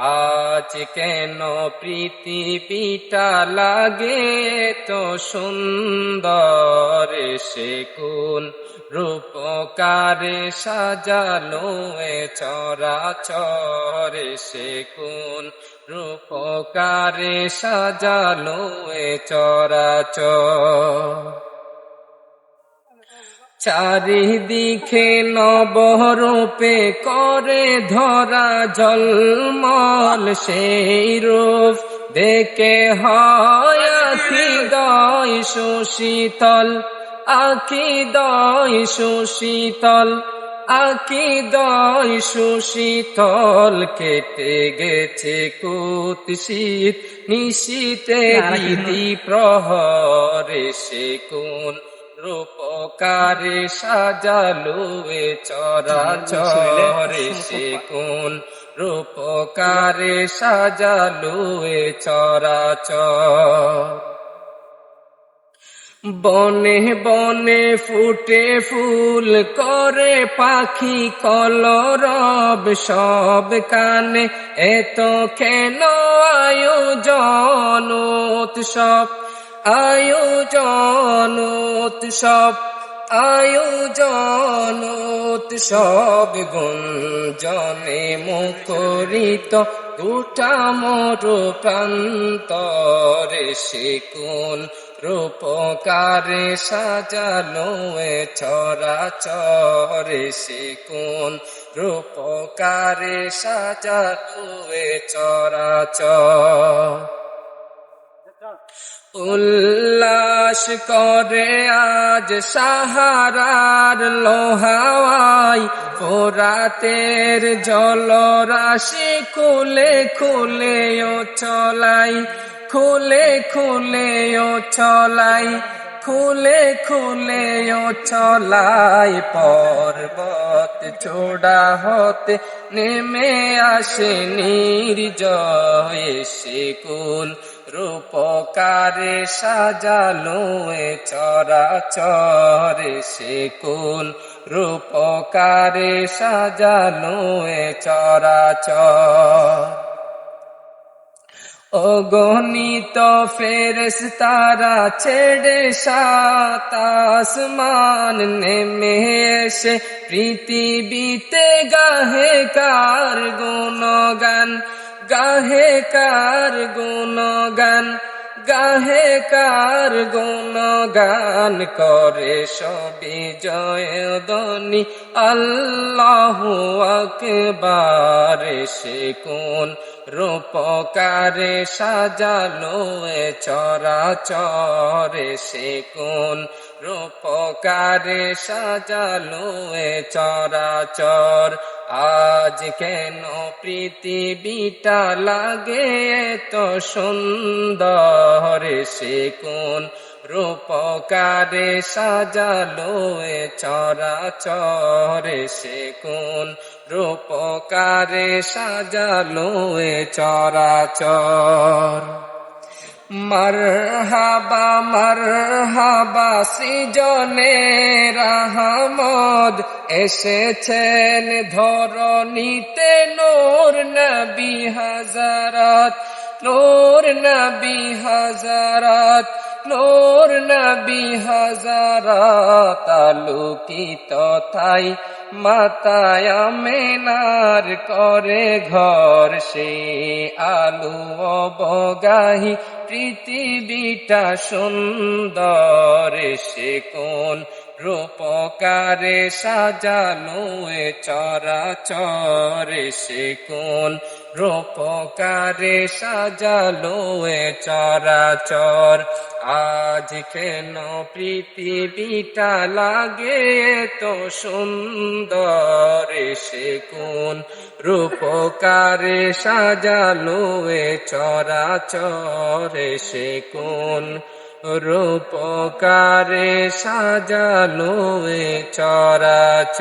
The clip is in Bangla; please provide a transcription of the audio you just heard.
আজ কেন পৃথিবীটা লাগে তো সুন্দর? সে কোন রূপকারে সাজালো চরাচর? সে কোন রূপকারে সাজালো চরাচর? চারিদিকে নবরূপে করে ধরা জলমল সেই রূপ। দেখে হয় আখিদয় সুশীতল আখিদয় সুশীতল আকিদয় সুশীতল কেটে গেছে কুৎসিত নিশীতে প্রহরে সে কোন রূপকারে সাজালো এ চরাচরে সে কোন রূপকারে সাজালো এ চরাচর। বনে বনে ফুটে ফুল করে পাখি কলরব, সব কানে এত কেন আয়োজন, উৎসব আয়োজন উৎসব আয়োজন উৎসব গুঞ্জনে মুখরিত। গোটা মোর প্রান্তরে সে কোন রূপকারে সাজালো এ চরাচরে সে কোন রূপকারে সাজালো এ চরাচর উল্লাস করে আজ সাহারার লোহাওয়াই। ফোরাতের জলরাশি খুলে খুলে ও চলাই, খুলে খুলে ও চলাই, খুলে খুলে ও চলাই। পর্বত চোড়া হতে নেমে আসে নির্জয় সে কোন রূপকারে সাজালো এ চরাচরে সে কোন রূপকারে সাজালো এ চরাচর। অগণিত ফেরেস তারা ছেড়ে সাতাসমান নেমে এসে, পৃথিবীতে গাহে কার গুণগান? গাহে কার গুণগান, গাহে কার গুণগান করে সবি জয়দনি আল্লাহু আকবার, সে কোন রূপকারে সাজালো চরাচরে? সে কোন রূপকারে সাজালো চরাচর? আজ কেন পৃথিবীটা লাগে তো সুন্দর? সে কোন রূপকারে সাজালো এ চরাচরে? সে কোন রূপকারে সাজালো এ চরাচর? মারহাবা মারহাবা সিজনে রাহমদ এসেছেন ধরণীতে নোর নবী হাজারাত নোর নবী হাজারাত। নোর নবী হাজারাত আলোকিত তাই মাতায় মেনার করে ঘর সে আলু অবগাহি পৃথিবীটা সুন্দর সে কোন রূপকারে সাজালো এ চরাচরে সে কোন রূপকারে সাজালো এ চরাচর। আজ কেন পৃথিবীটা লাগে তো সুন্দর সে রূপকারে সাজালো এ চরাচরে সে রূপকারে সাজালো চরাচর।